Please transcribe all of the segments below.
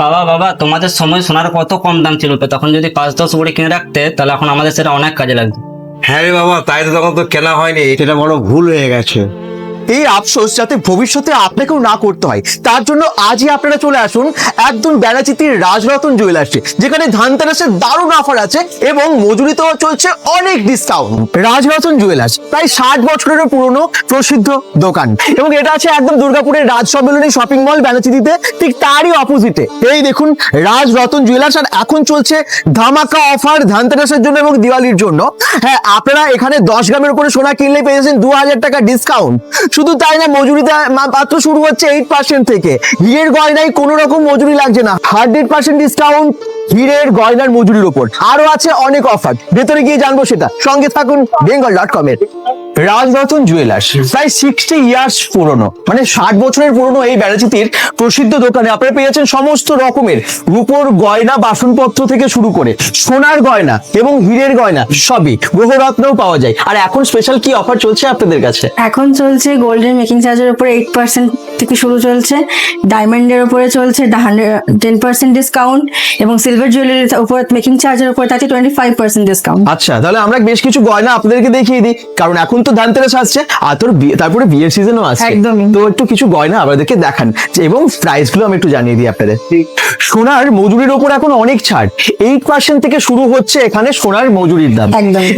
বাবা বাবা, তোমাদের সময় সোনার কত কম দাম ছিল তখন যদি পাঁচ, দশ করে কিনে রাখতে, তাহলে এখন আমাদের সেটা অনেক কাজে লাগতো হ্যাঁ রে বাবা, তাই তো তখন তো কেনা হয়নি। এটা বড় ভুল হয়ে গেছে। এই আফসোস যাতে ভবিষ্যতে আপনাকেও না করতে হয়, তার জন্য আজই আপনারা চলে আসুন একদম বেড়াচিতির রাজরতন জুয়েলার্সে, যেখানে ধানতেরাসের দারুণ অফার আছে এবং মজুরিতেও চলছে অনেক ডিসকাউন্ট রাজরতন জুয়েলার্স, প্রায় ষাট বছরেরও পুরনো প্রসিদ্ধ দোকান। এবং এটা আছে একদম দুর্গাপুরের রাজ সম্মেলনী শপিং মল বেনাচিতিতে ঠিক তারই অপোজিটে এই দেখুন, রাজরতন জুয়েলার্স, আর এখন চলছে ধামাকা অফার ধানতেরাসের জন্য এবং দিওয়ালির জন্য। হ্যাঁ আপনারা এখানে দশ গ্রামের উপরে সোনা কিনলে পেয়ে যাচ্ছেন দু হাজার টাকা ডিসকাউন্ট শুধু তাই না মজুরিতে মা- মাত্র শুরু হচ্ছে এইট পার্সেন্ট থেকে। হীরের গয়নায় কোনো রকম মজুরি লাগছে না। হান্ড্রেড পার্সেন্ট ডিসকাউন্ট হীরের গয়নার মজুরির উপর। আরও আছে অনেক অফার ভেতরে গিয়ে জানব সেটা। সঙ্গে থাকুন বেঙ্গল ডট কম এর। রাজরতন জুয়েলার্স প্রায় সিক্সটি ইয়ার্স পুরনো। মানে ষাট বছরের পুরনো এই বেড়াচিতির প্রসিদ্ধ দোকানে আপনারা পেয়ে যাচ্ছেন সমস্ত রকমের রূপোর গয়না বাসনপত্র থেকে শুরু করে সোনার গয়না এবং হীরের গয়না সবই গ্রহরত্নও পাওয়া যায়। আর এখন স্পেশাল কি অফার চলছে আপনাদের কাছে? এখন চলছে গোল্ডের মেকিং চার্জের উপরে এইট পার্সেন্ট থেকে শুরু চলছে ডায়মন্ডের উপরে চলছে টেন পার্সেন্ট ডিসকাউন্ট এবং সিলভার জুয়েলারির উপর মেকিং চার্জের উপরে থাকে টোয়েন্টি ফাইভ পার্সেন্ট ডিসকাউন্ট আচ্ছা তাহলে আমরা বেশ কিছু গয়না আপনাদেরকে দেখিয়ে দিই। কারণ এখন তো ধানতেরাস আসছে আর তোর বিয়ে- তারপরে বিয়ের সিজনও আসছে। একদম তো একটু কিছু গয়না আমাদেরকে দেখান। যে এবং প্রাইসগুলো আমি একটু জানিয়ে দিই আপনাদের। সোনার মজুরির ওপর এখন অনেক ছাড়। এইট পার্সেন্ট থেকে শুরু হচ্ছে এখানে সোনার মজুরির দাম।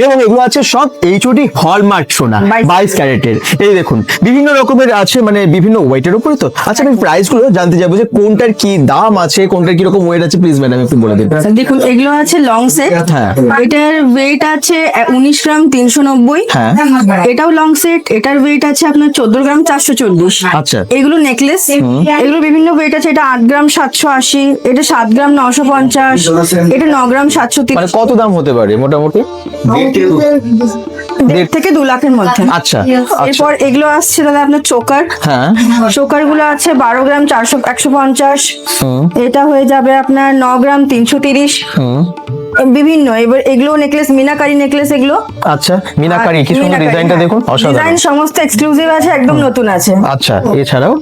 এবং এগুলো আছে সব এইচওডি হলমার্ক সোনা বাইশ ক্যারেটের এই দেখুন বিভিন্ন রকমের আছে মানে বিভিন্ন ওয়েটের উপরে তো। আচ্ছা আমি প্রাইসগুলো জানতে যাব যে কোনটার কি দাম আছে কোনটার কি রকম ওয়েট আছে প্লিজ ম্যাডাম একটু বলে দিন। দেখুন এগুলো আছে লং সেট হ্যাঁ। এটার ওয়েট আছে উনিশ গ্রাম তিনশো নব্বই। হ্যাঁ। এটাও লং সেট এটার ওয়েট আছে আপনার চোদ্দ গ্রাম চারশো চল্লিশ। আচ্ছা। এগুলো নেকলেস এগুলো বিভিন্ন ওয়েট আছে এটা আট গ্রাম সাতশো আশি এটা সাত গ্রাম নশো পঞ্চাশ এটা ন গ্রাম সাতশো মানে তিরিশ কত দাম হতে পারে মোটামুটি? দেড় থেকে দু লাখের মধ্যে। আচ্ছা আচ্ছা। এরপর এগুলো আসছে দাদা আপনার চোকার। হ্যাঁ। চোকারগুলো আছে বারো গ্রাম চারশো একশো পঞ্চাশ। এটা হয়ে যাবে আপনার ন গ্রাম তিনশো তিরিশ। হুম। বিভিন্ন এবার এগুলো নেকলেস মিনাকারি নেকলেস এগুলো। আচ্ছা মিনাকারি কি সুন্দর ডিজাইনটা দেখুন অসাধারণ। ডিজাইন সমস্ত এক্সক্লুসিভ আছে একদম নতুন আছে। আচ্ছা এছাড়াও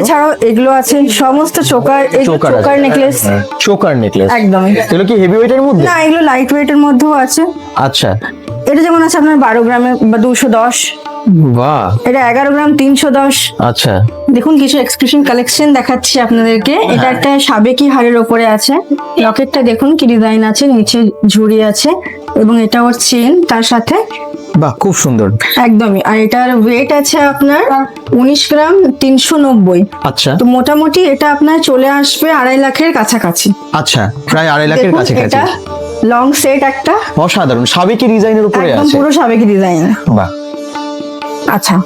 এছাড়াও এগুলো আছে সমস্ত choker choker necklace choker necklace একদমই। এগুলো কি হেভি ওয়েটের মধ্যে? না এগুলো লাইট ওয়েটের মধ্যেও আছে। আচ্ছা। এটা যেমন আছে আপনার বারো গ্রামে বা দুশো দশ। বাহ। এটা এগারো গ্রাম তিনশো দশ। আচ্ছা। দেখুন কিছু এক্সক্লুসিভ কালেকশন দেখাচ্ছি আপনাদেরকে। এটা একটা সাবেকি হাড়ের ওপরে আছে। লকেটটা দেখুন কি ডিজাইন আছে নিচে ঝুড়ি আছে এবং এটা ওর চেন তার সাথে। বাহ খুব সুন্দর। একদমই। আর এটার ওয়েট আছে আপনার উনিশ গ্রাম তিনশো নব্বই। আচ্ছা। তো মোটামুটি এটা আপনার চলে আসবে আড়াই লাখের কাছাকাছি। আচ্ছা প্রায় আড়াই লাখের কাছাকাছি। এটা লং সেট একটা। অসাধারণ সাবেকি ডিজাইনের উপরে আছে। পুরো সাবেকি ডিজাইন বাহ। আচ্ছা।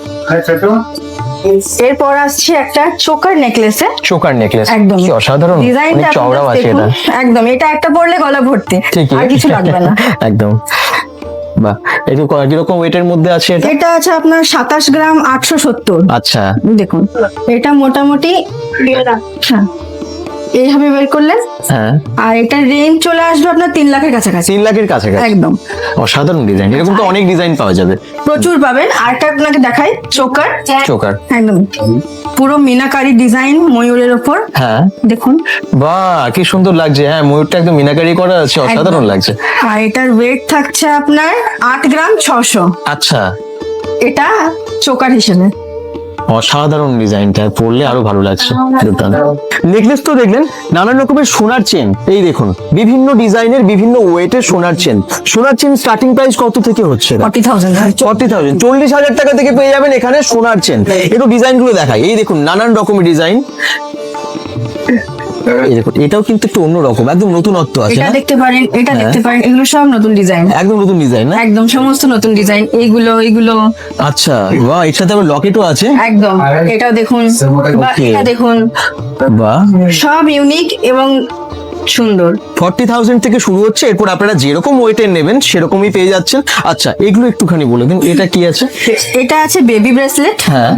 এরপর আসছে একটা চোকার নেকলেসে চোকার নেকলেস একদম। কি অসাধারণ। ডিজাইনটা চওড়াও আছে এটা। একদম। এটা একটা পরলে গলা ভর্তি। ঠিকই। আর কিছু লাগবে না। একদম। বাহ। একটু ক- কীরকম ওয়েটের মধ্যে আছে এটা? এটা আছে আপনার সাতাশ গ্রাম আটশো সত্তর। আচ্ছা। দেখুন। এটা মোটামুটি হ্যাঁ, এইভাবে বের করলেন হ্যাঁ। আর এটা রেঞ্জ চলে আসবে আপনার তিন লাখের কাছাকাছি। তিন লাখের কাছাকাছি। একদম। অসাধারণ ডিজাইন এরকম তো অনেক ডিজাইন পাওয়া যাবে। প্রচুর পাবেন। আরটা আপনাকে দেখাই চোকার। চোকার। একদম। পুরো মিনাকারি ডিজাইন ময়ূরের ওপর। হ্যাঁ। দেখুন। বাহ কি সুন্দর লাগছে। হ্যাঁ ময়ূরটা একদম মিনাকারি করা আছে অসাধারণ লাগছে। আর এটার ওয়েট থাকছে আপনার আট গ্রাম ছশো। আচ্ছা। এটা চোকার হিসেবে। অসাধারণ ডিজাইনটা পড়লে আরও ভালো লাগছে। নেকলেস তো দেখলেন নানান রকমের সোনার চেন এই দেখুন বিভিন্ন ডিজাইনের বিভিন্ন ওয়েটের সোনার চেন সোনার চেন স্টার্টিং প্রাইস কত থেকে হচ্ছে? Forty thousand. Forty thousand. চল্লিশ হাজার টাকা থেকে পেয়ে যাবেন এখানে সোনার চেন একটু ডিজাইনগুলো দেখাই। এই দেখুন নানান রকমের ডিজাইন। এটাও কিন্তু একটু অন্য রকম একদম নতুনত্ব আছে এটা দেখতে পারেন এটা হ্যাঁ। দেখতে পারেন এগুলো সব নতুন ডিজাইন। একদম নতুন ডিজাইন না? একদম সমস্ত নতুন ডিজাইন এইগুলো এইগুলো। আচ্ছা বাহ এর সাথে আবার লকেটও আছে? একদম এটাও দেখুন বা এটা দেখুন। বাহ। সব ইউনিক এবং সুন্দর। ফর্টি থাউজেন্ড থেকে শুরু হচ্ছে এরপর আপনারা যেরকম ওয়েটের নেবেন সেরকমই পেয়ে যাচ্ছেন। আচ্ছা এগুলো একটুখানি বলে দিন এটা কি আছে? এটা আছে বেবি ব্রেসলেট হ্যাঁ।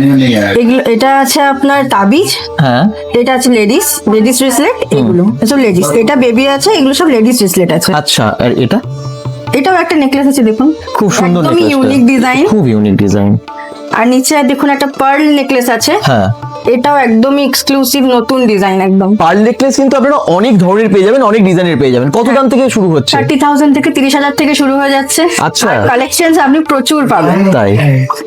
এগুলো এটা আছে আপনার তাবিজ। হ্যাঁ। এটা আছে লেডিস লেডিস ব্রেসলেট এগুলো। সব লেডিস এটা বেবি আছে এগুলো সব লেডিস ব্রেসলেট আছে। আচ্ছা আর এটা? এটাও একটা নেকলেস আছে দেখুন। খুব সুন্দর একদমই ইউনিক ডিজাইন খুব ইউনিক ডিজাইন আর নিচে দেখুন একটা পার্ল নেকলেস আছে। হ্যাঁ। এটাও একদমই এক্সক্লুসিভ নতুন ডিজাইন একদম। পার্ল নেকলেস কিন্তু আপনারা অনেক ধরনের পেয়ে যাবেন অনেক ডিজাইনের পেয়ে যাবেন। কত দাম থেকে শুরু হচ্ছে? থার্টি থাউজেন্ড থেকে তিরিশ হাজার থেকে শুরু হয়ে যাচ্ছে। আচ্ছা। কালেকশন আপনি প্রচুর পাবেন। তাই।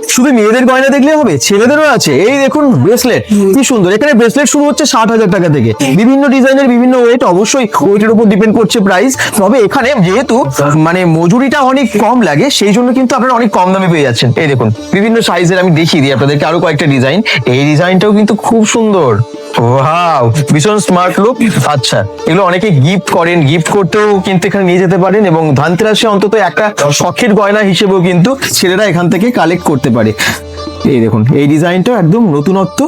শুধু মেয়েদের গয়না দেখলে হবে ছেলেদেরও আছে। এই দেখুন ব্রেসলেট কি সুন্দর। এখানে ব্রেসলেট শুরু হচ্ছে ষাট হাজার টাকা থেকে। বিভিন্ন ডিজাইনের বিভিন্ন ওয়েট অবশ্যই ওয়েটের উপর ডিপেন্ড করছে প্রাইস তবে এখানে যেহেতু মানে মজুরিটা অনেক কম লাগে সেই জন্য কিন্তু আপনারা অনেক কম দামে পেয়ে যাচ্ছেন। এই দেখুন বিভিন্ন সাইজের আমি দেখিয়ে দিই আপনাদেরকে আরও কয়েকটা ডিজাইন এই ডিজাইনটাও কিন্তু খুব সুন্দর। ওয়াও, ভীষণ স্মার্ট লুক আচ্ছা এগুলো অনেকে গিফট করেন গিফট করতেও কিন্তু এখানে নিয়ে যেতে পারেন এবং ধানতেরাসে অন্তত একটা শখের গয়না হিসেবেও কিন্তু ছেলেরা এখান থেকে কালেক্ট করতে পারে। এই দেখুন, এই ডিজাইনটা একদম নতুনত্ব।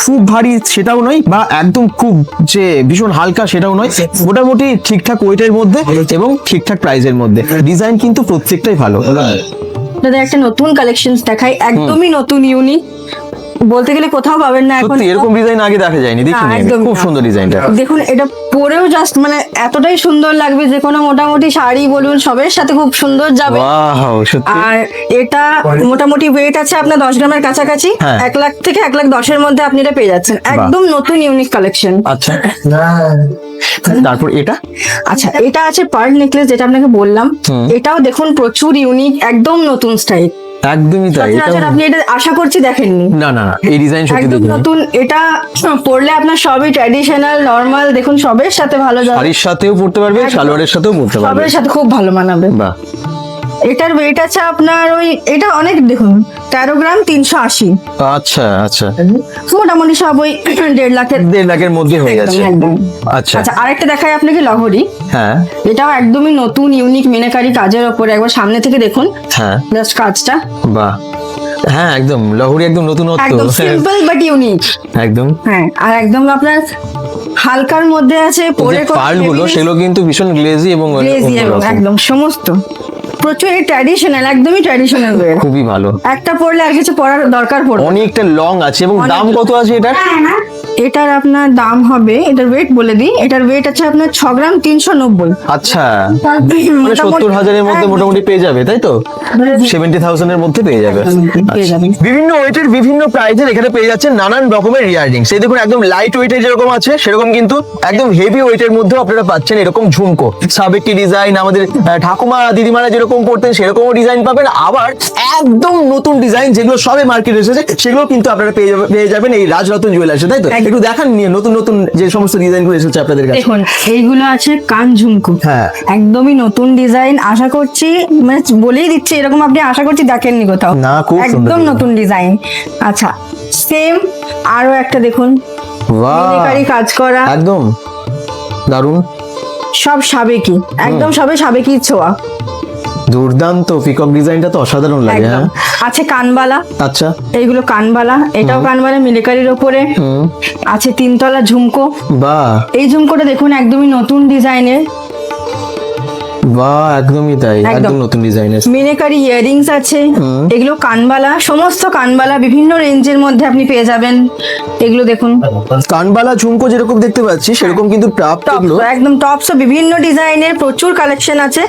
খুব ভারী সেটাও নয় বা একদম খুব যে ভীষণ হালকা সেটাও নয়, মোটামুটি ঠিকঠাক ওয়েটের মধ্যে এবং ঠিকঠাক প্রাইসের মধ্যে। ডিজাইন কিন্তু প্রত্যেকটাই ভালো। দাদা, একটা নতুন কালেকশন দেখাই, একদমই নতুন ইউনিক বলতে গেলে কোথাও পাবেন না এখন এরকম ডিজাইন আগে দেখা যায়নি দেখিনি খুব সুন্দর ডিজাইনটা দেখুন এটা পরেও জাস্ট মানে এতটাই সুন্দর লাগবে যে কোনো মোটামুটি শাড়ি বলুন সবের সাথে খুব সুন্দর যাবে। ওয়াও সত্যি? আর এটা মোটামুটি ওয়েট আছে আপনার দশ গ্রামের কাছাকাছি। হ্যাঁ। এক লাখ থেকে এক লাখ দশের মধ্যে আপনি এটা পেয়ে যাচ্ছেন। একদম নতুন ইউনিক কালেকশন আচ্ছা। তারপর এটা? আচ্ছা এটা আছে পার্ল নেকলেস যেটা আপনাকে বললাম। এটাও দেখুন প্রচুর ইউনিক একদম নতুন স্টাইল একদমই তাই এটা আপনি এটা আশা করছি দেখেননি। না না না এই ডিজাইন সত্যি একদম নতুন এটা পরলে আপনার সবই ট্র্যাডিশনাল নরমাল দেখুন সবের সাথে ভালো যাবে। শাড়ির সাথেও পড়তে পারবে সালোয়ারের সাথেও পড়তে পারবে। সবের সাথে খুব ভালো মানাবে। বাহ। এটার ওয়েট আছে আপনার ওই এটা অনেক দেখুন তেরো গ্রাম তিনশো আশি। আচ্ছা আচ্ছা। মোটামুটি সব ওই দেড় লাখের দেড় লাখের মধ্যে হয়ে গেছে। আচ্ছা। আচ্ছা আরেকটা দেখাই আপনাকে লহরি। হ্যাঁ। এটাও একদমই নতুন ইউনিক মিনাকারি কাজের ওপরে। একবার সামনে থেকে দেখুন হ্যাঁ। জাস্ট কাজটা। বাহ। হ্যাঁ একদম লহরি একদম নতুনত্ব। একদম সিম্পল বাট ইউনিক একদম। হ্যাঁ আর একদম আপনার হালকার মধ্যে আছে পরে গুলো সেগুলো কিন্তু ভীষণ গ্লেজি এবং গ্লেজি এবং একদম সমস্ত। প্রচুর ট্র্যাডিশনাল একদমই ট্র্যাডিশনাল খুবই ভালো। একটা পরলে আর কিছু পরার দরকার পড়বে না। অনেকটা লং আছে এবং দাম কত আছে এটার? এটার আপনার দাম হবে এটার ওয়েট বলে দিই এটার ওয়েট আছে আপনার ছ গ্রাম তিনশো নব্বই। আচ্ছা। মানে সত্তর হাজারের মধ্যে মোটামুটি পেয়ে যাবে তাই তো? সেভেন্টি থাউজেন্ডের মধ্যে পেয়ে যাবে। বিভিন্ন ওয়েটের বিভিন্ন প্রাইজের এখানে পেয়ে যাচ্ছে নানান রকমের ইয়াররিংস এই দেখুন একদম লাইট ওয়েটের যেরকম আছে সেরকম কিন্তু একদম হেভি ওয়েটের মধ্যেও আপনারা পাচ্ছেন এরকম ঝুমকো। সাবেকি ডিজাইন আমাদের ঠাকুমা দিদিমারা যেরকম পড়তেন সেরকমও ডিজাইন পাবেন। আবার একদম নতুন ডিজাইন যেগুলো সবে মার্কেটে এসেছে সেগুলো কিন্তু আপনারা পেয়ে যাবে- পেয়ে যাবেন এই রাজরতন জুয়েলার্সে তাই তো? একটু দেখান নিয়ে নতুন নতুন যে সমস্ত ডিজাইনগুলো এসেছে আপনাদের কাছে। দেখুন এইগুলো আছে কান ঝুমকু। হ্যাঁ। একদমই নতুন ডিজাইন আশা করছি মানে বলেই দিচ্ছি এরকম আপনি আশা করছি দেখেননি কোথাও। না, খুব একদম নতুন ডিজাইন আচ্ছা সেম আরও একটা দেখুন। বাহ। কাজ করা। একদম। দারুণ। সব সাবেকি। একদম সবে সাবেকি ছোঁয়া। দুর্দান্ত। পিকক ডিজাইনটা তো অসাধারণ লাগে হ্যাঁ? আছে কানবালা। আচ্ছা। এইগুলো কানবালা। এটাও কানবালা মিলিকারির ওপরে। আছে তিনতলা ঝুমকো। বা এই ঝুমকোটা দেখুন একদমই নতুন ডিজাইনের। বাহ একদমই তাই একদম। নতুন ডিজাইনের মিনেকারি ইয়ারিংস আছে এগুলো কানবালা সমস্ত কানবালা বিভিন্ন রেঞ্জের মধ্যে আপনি পেয়ে যাবেন। এগুলো দেখুন। কানবালা ঝুমকো যেরকম দেখতে পাচ্ছি সেরকম কিন্তু টপ টপ এগুলো। একদম টপস বিভিন্ন ডিজাইনের প্রচুর কালেকশন আছে।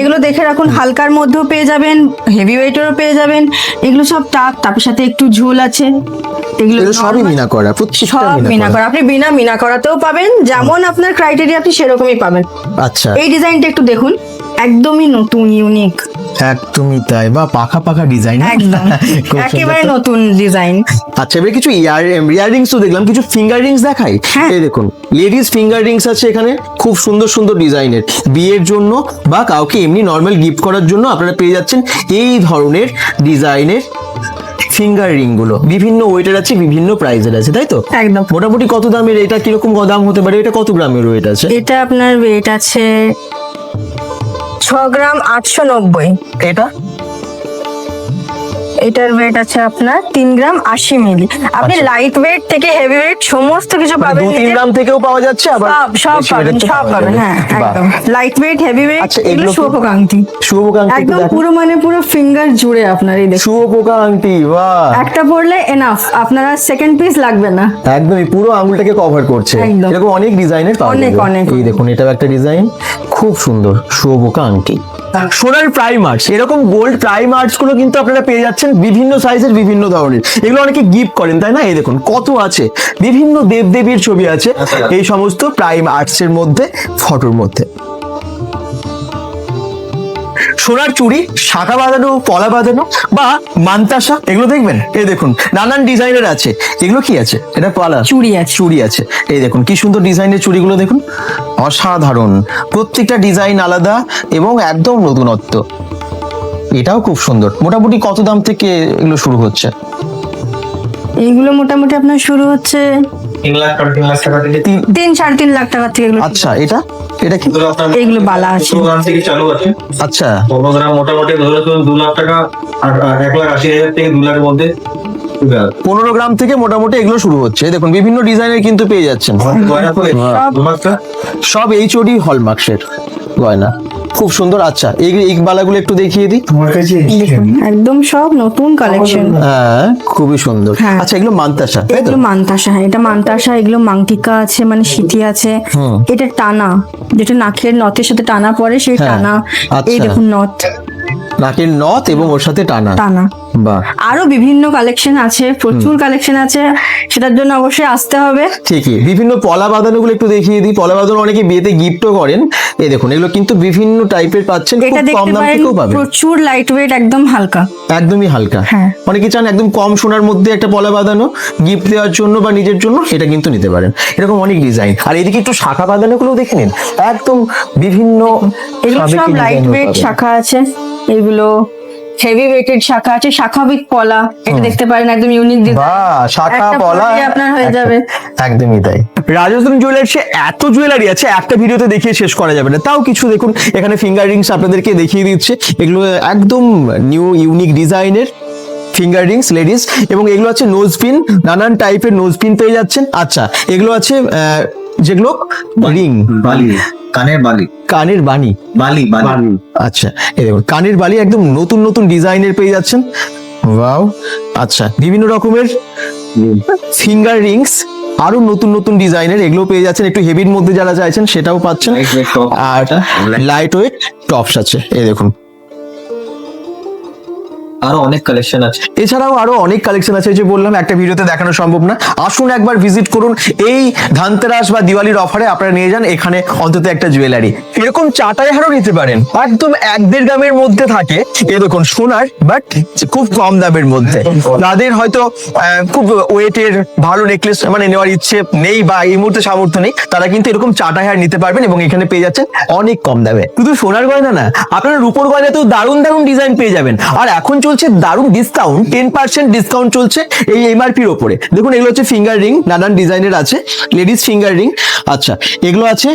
এগুলো দেখে রাখুন হালকার মধ্যেও পেয়ে যাবেন হেভি ওয়েটেরও পেয়ে যাবেন। এগুলো সব টাপ তার সাথে একটু ঝুল আছে। এগুলো সবই মিনা করা প্রত্যেকটা মিনা করা আপনি বিনা মিনা করাতেও পাবেন যেমন আপনার ক্রাইটেরিয়া আপনি সেরকমই পাবেন। আচ্ছা। এই ডিজাইনটা একটু দেখুন। একদমই নতুন ইউনিক একদমই তাই। বা পাখা পাখা ডিজাইন একদম। একেবারে নতুন ডিজাইন আচ্ছা এবার কিছু ইয়ার ইয়াররিংস তো দেখলাম। কিছু ফিঙ্গার রিংস দেখাই? হ্যাঁ। এই দেখুন লেডিস ফিঙ্গার রিংস আছে এখানে। খুব সুন্দর সুন্দর ডিজাইনের বিয়ের জন্য বা কাউকে এমনি নর্মাল গিফট করার জন্য আপনারা পেয়ে যাচ্ছেন এই ধরনের ডিজাইনের ফিঙ্গার রিংগুলো বিভিন্ন ওয়েটের আছে বিভিন্ন প্রাইজের আছে তাই তো? একদম। মোটামুটি কত দামের? এটা কীরকম দাম হতে পারে? এটা কত গ্রামের ওয়েট আছে? এটা আপনার ওয়েট আছে ছ গ্রাম আটশো নব্বই। এটা? এটার ওয়েট আছে আপনার তিন গ্রাম আশি মিলি। আপনি লাইট ওয়েট থেকে হেভি ওয়েট সমস্ত কিছু আচ্ছা। মানে পাবেন দু তিন গ্রাম থেকেও পাওয়া যাচ্ছে আবার সব সব পাবেন সব পাবেন হ্যাঁ একদম। লাইট ওয়েট হেভি ওয়েট আচ্ছা, এগুলো শুভপোকা আংটি একদম পুরো মানে পুরো ফিঙ্গার জুড়ে আপনার এই দেখুন। আংটি বাহ। একটা পরলে এনাফ আপনার আর সেকেন্ড পিস লাগবে না। একদমই পুরো আঙুলটাকে কভার করছে। এরকম অনেক ডিজাইনের পাওয়া অনেক, যাবে। অনেক। এই দেখুন এটাও একটা ডিজাইন খুব সুন্দর শুভপোকা আংটি সোনার প্রাইমার্স এরকম গোল্ড প্রাইমার্সগুলো কিন্তু আপনারা পেয়ে যাচ্ছেন বিভিন্ন সাইজের বিভিন্ন ধরনের। এগুলো অনেকে গিফট করেন তাই না? এই দেখুন কত আছে? বিভিন্ন দেবদেবীর ছবি আছে এই সমস্ত প্রাইম আর্টস এর মধ্যে ফটোর মধ্যে। সোনার চুড়ি শাখা বাঁধানো পলা বাঁধানো বা মান্তাসা এগুলো দেখবেন? এই দেখুন নানান ডিজাইনের আছে। এগুলো কি আছে? এটা পলা। চুড়ি আছে। চুড়ি আছে। এই দেখুন কি সুন্দর ডিজাইনের চুড়িগুলো দেখুন। অসাধারণ। প্রত্যেকটা ডিজাইন আলাদা এবং একদম নতুনত্ব। এটাও খুব সুন্দর। মোটামুটি কত দাম থেকে এগুলো শুরু হচ্ছে? এইগুলো মোটামুটি আপনার শুরু হচ্ছে তিন লাখ তিন লাখ টাকা থেকে তিন- তিন সাড়ে তিন লাখ টাকা থেকে এগুলো আচ্ছা এটা? এটা কি? এইগুলো বালা আছে। পনেরো গ্রাম থেকে চালু আছে। আচ্ছা। পনেরো মোটামুটি ধরে তো দু লাখ টাকা আর আর এক লাখ আশি হাজার থেকে দু লাখের মধ্যে পনেরো গ্রাম থেকে মোটামুটি এগুলো শুরু হচ্ছে। দেখুন বিভিন্ন ডিজাইনের কিন্তু পেয়ে যাচ্ছেন। সব এইচওডি হলমার্কসের গয়না। খুব সুন্দর। আচ্ছা এই এই বালাগুলো একটু দেখিয়ে দিই। তোমার কাছে একদম সব নতুন কালেকশন হ্যাঁ খুবই সুন্দর। হ্যাঁ। আচ্ছা এগুলো মান্তাসা এগুলো মান্তাসা হ্যাঁ এটা মান্তাসা এগুলো মাংটিকা আছে মানে সিটি আছে। এটা টানা যেটা নাকের নথের সাথে টানা পরে সেই হ্যাঁ, টানা। আচ্ছা। এই দেখুন নথ। নাকের নথ এবং ওর সাথে টানা। টানা। আরও বিভিন্ন কালেকশন আছে প্রচুর কালেকশন আছে সেটার জন্য অবশ্যই আসতে হবে। ঠিকই বিভিন্ন পলা বাঁধানো গুলো একটু দেখিয়ে দিই। পলা বাঁধানো অনেকে বিয়েতে গিফটও করেন। এই দেখুন এগুলো কিন্তু বিভিন্ন টাইপের পাচ্ছেন এটা দেখতে পারেন প্রচুর লাইট ওয়েট একদম হালকা। একদমই হালকা। হ্যাঁ। অনেকে চান একদম কম সোনার মধ্যে একটা পলা বাঁধানো গিফট দেওয়ার জন্য বা নিজের জন্য এটা কিন্তু নিতে পারেন। এরকম অনেক ডিজাইন আর এদিকে একটু শাখা বাঁধানো গুলো দেখে নিন। একদম বিভিন্ন এগুলো সব লাইট ওয়েট শাখা আছে এগুলো হেভি ওয়েটেড শাখা আছে শাখাবিক পলা। এটা দেখতে পারেন একদম ইউনিক বাহ শাখা পলা আপনার হয়ে যাবে। একদমই তাই। রাজস্থান জুয়েলার্সে এত জুয়েলারি আছে একটা ভিডিওতে দেখিয়ে শেষ করা যাবে না। তাও কিছু দেখুন এখানে ফিঙ্গার রিংস আপনাদেরকে দেখিয়ে দিচ্ছে। এগুলো একদম নিউ ইউনিক ডিজাইনের ফিঙ্গার রিংস লেডিস এবং এগুলো আছে নোজ পিন নানান টাইপের নোজ পিন পেয়ে যাচ্ছেন। আচ্ছা এগুলো আছে আহ, যেগুলো রিং বালি কানের বালি। কানের বাণী। বালি বালি। আচ্ছা এই দেখুন কানের বালি একদম নতুন নতুন ডিজাইনের পেয়ে যাচ্ছেন। ওয়াও আচ্ছা বিভিন্ন রকমের ফিঙ্গার রিংস আরও নতুন নতুন ডিজাইনের এগুলো পেয়ে যাচ্ছেন। একটু হেভির মধ্যে যারা চাইছেন সেটাও পাচ্ছেন। আর লাইট ওয়েট টপস আছে। এই দেখুন আরও অনেক কালেকশন আছে। এছাড়াও আরও অনেক কালেকশন আছে যে বললাম, একটা ভিডিওতে দেখানো সম্ভব না। আসুন একবার ভিজিট করুন, এই ধানতেরাস বা দিওয়ালির অফারে আপনারা নিয়ে যান, এখানে অন্তত একটা জুয়েলারি এরকম চাটাই হারও নিতে পারেন, একদম এক দেড় গ্রামের মধ্যে থাকে। এ দেখুন, সোনার বাট খুব কম দামের মধ্যে। যাদের হয়তো খুব ওয়েটের ভালো নেকলেস মানে নেওয়ার ইচ্ছে নেই বা এই মুহূর্তে সামর্থ্য নেই, তারা কিন্তু এরকম চাটাই হার নিতে পারবেন এবং এখানে পেয়ে যাচ্ছেন অনেক কম দামে। শুধু সোনার গয়না না, আপনারা রূপোর গয়নাতেও দারুণ দারুণ ডিজাইন পেয়ে যাবেন। আর এখন চলছে দারুণ ডিসকাউন্ট টেন পার্সেন্ট ডিসকাউন্ট চলছে এই এমআরপির ওপরে। দেখুন এগুলো হচ্ছে ফিঙ্গার রিং নানান ডিজাইনের আছে। লেডিস ফিঙ্গার রিং আচ্ছা এগুলো আছে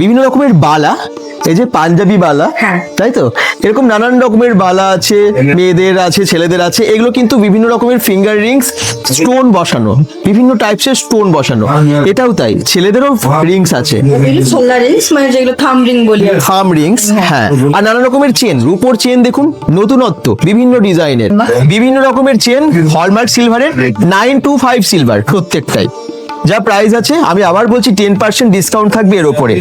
বিভিন্ন রকমের বালা। এই যে পাঞ্জাবি বালা হ্যাঁ। তাই তো? এরকম নানান রকমের বালা আছে মেয়েদের আছে ছেলেদের আছে এগুলো কিন্তু বিভিন্ন রকমের ফিঙ্গার রিংস স্টোন বসানো বিভিন্ন টাইপসের স্টোন বসানো। এটাও তাই ছেলেদেরও রিংস আছে। রিংস মানে যেগুলো থাম রিং বলি থাম রিংস হ্যাঁ। আর নানা রকমের চেন রূপোর চেন দেখুন নতুনত্ব বিভিন্ন ডিজাইনের বিভিন্ন রকমের চেন হলমার্ক সিলভারের নাইন টু ফাইভ সিলভার প্রত্যেকটাই। যা প্রাইস আছে, আমি আবার বলছি টেন পার্সেন্ট ডিসকাউন্ট থাকবে এর ওপরে।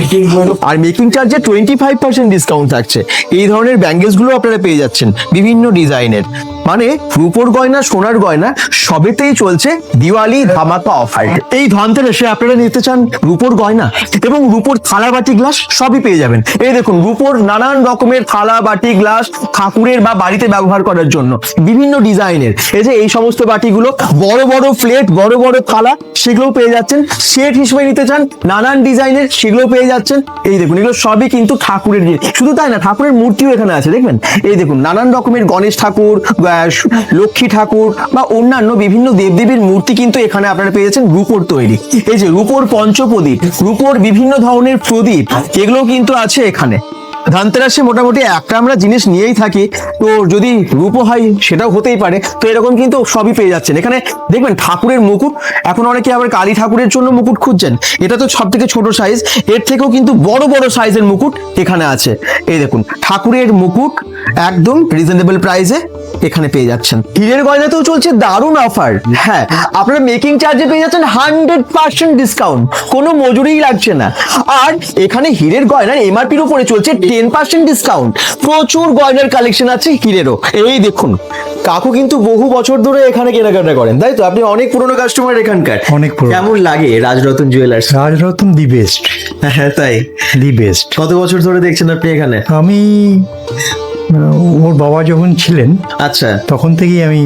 আর মেকিং চার্জে টোয়েন্টি ফাইভ পার্সেন্ট ডিসকাউন্ট থাকছে। এই ধরনের ব্যাঙ্গেলসগুলো আপনারা পেয়ে যাচ্ছেন বিভিন্ন ডিজাইনের মানে রূপোর গয়না, সোনার গয়না সবেতেই চলছে দিওয়ালি ধামাকা অফার এই ধনতেরাসে আপনারা নিতে চান রূপোর গয়না এবং রূপোর থালা বাটি গ্লাস সবই পেয়ে যাবেন। এই দেখুন, রূপোর নানান রকমের থালা বাটি গ্লাস ঠাকুরের বা বাড়িতে ব্যবহার করার জন্য বিভিন্ন ডিজাইনের। এই যে এই সমস্ত বাটিগুলো বড় বড় প্লেট বড় বড় থালা, সেগুলোও পেয়ে যাচ্ছেন। সেট হিসেবে নিতে চান, নানান ডিজাইনের সেগুলো পেয়ে যাচ্ছেন। এই দেখুন, এগুলো সবই কিন্তু ঠাকুরের শুধু তাই না, ঠাকুরের মূর্তিও এখানে আছে, দেখবেন? এই দেখুন, নানান রকমের গণেশ ঠাকুর লক্ষ্মী ঠাকুর বা অন্যান্য বিভিন্ন দেবদেবীর মূর্তি কিন্তু এখানে আপনারা পেয়ে যাচ্ছেন রূপোর তৈরি। এই যে রূপোর পঞ্চপ্রদীপ, রূপোর বিভিন্ন ধরনের প্রদীপ এগুলো কিন্তু আছে এখানে। ধানতেরাসে মোটামুটি একটা আমরা জিনিস নিয়েই থাকি, তো যদি রূপো হয় সেটাও হতেই পারে, তো এরকম কিন্তু সবই পেয়ে যাচ্ছেন। এখানে দেখবেন ঠাকুরের মুকুট, এখন অনেকে আবার কালী ঠাকুরের জন্য মুকুট খুঁজছেন। এটা তো সব থেকে ছোট সাইজ এর থেকেও কিন্তু বড় বড় সাইজের মুকুট এখানে আছে। এই দেখুন, ঠাকুরের মুকুট একদম রিজনেবল প্রাইসে এখানে পেয়ে যাচ্ছেন। হীরের গয়নাতেও চলছে দারুণ অফার হ্যাঁ আপনারা মেকিং চার্জে পেয়ে যাচ্ছেন হান্ড্রেড পার্সেন্ট ডিসকাউন্ট কোনো মজুরিই লাগছে না। আর এখানে হীরের গয়নার এমআরপির উপরে চলছে টেন পার্সেন্ট ডিসকাউন্ট প্রচুর গয়নার কালেকশন আছে হীরেরও। এই দেখুন কাকু কিন্তু বহু বছর ধরে এখানে কেনাকাটা করেন তাই তো? আপনি অনেক পুরনো কাস্টমার এখানকার। অনেক পুরনো। কেমন লাগে Rajratan jewellers Rajratan the best হ্যাঁ তাই? দি বেস্ট কত বছর ধরে দেখছেন আপনি এখানে? আমি ওর বাবা যখন ছিলেন আচ্ছা। তখন থেকেই আমি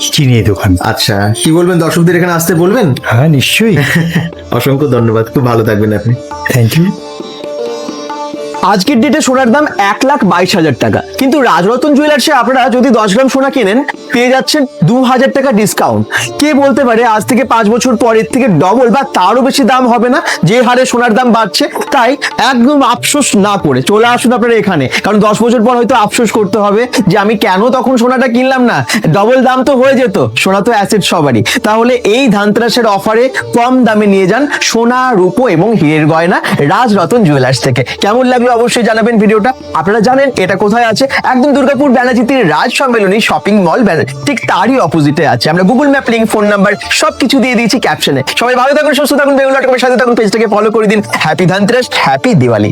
চিনি এই দোকান। আচ্ছা কি বলবেন? দর্শকদের এখানে আসতে বলবেন? হ্যাঁ নিশ্চয়ই। অসংখ্য ধন্যবাদ খুব ভালো থাকবেন আপনি। থ্যাংক ইউ আজকের ডেটে সোনার দাম এক লাখ বাইশ হাজার টাকা। কিন্তু রাজরতন জুয়েলার্সে আপনারা যদি দশ গ্রাম সোনা কেনেন, পেয়ে যাচ্ছেন দু হাজার টাকা ডিসকাউন্ট কে বলতে পারে আজ থেকে পাঁচ বছর পরের থেকে ডবল বা তারও বেশি দাম হবে না, যে হারে সোনার দাম বাড়ছে, তাই একদম আফসোস না করে চলে আসুন আপনারা এখানে। কারণ দশ বছর পর হয়তো আফসোস করতে হবে যে আমি কেন তখন সোনাটা কিনলাম না। ডবল দাম তো হয়ে যেত, সোনা তো অ্যাসেট সবারই। তাহলে এই ধানতেরাসের অফারে কম দামে নিয়ে যান সোনা, রূপো এবং হীরের গয়না রাজরতন জুয়েলার্স থেকে। কেমন লাগল অবশ্যই জানাবেন ভিডিওটা। আপনারা জানেন এটা কোথায় আছে? একদম দুর্গাপুর ব্যানার্জিতির রাজ সম্মেলনী শপিং মল ব্যানার ঠিক তারই অপোজিটে আছে। আমরা Google map link phone number সবকিছু দিয়ে দিয়েছি ক্যাপশনে সবাই ভালো থাকুন, সুস্থ থাকুন বেগুলাটকের সাথে থাকুন পেজটাকে ফলো করে দিন। Happy Dhanteras happy Diwali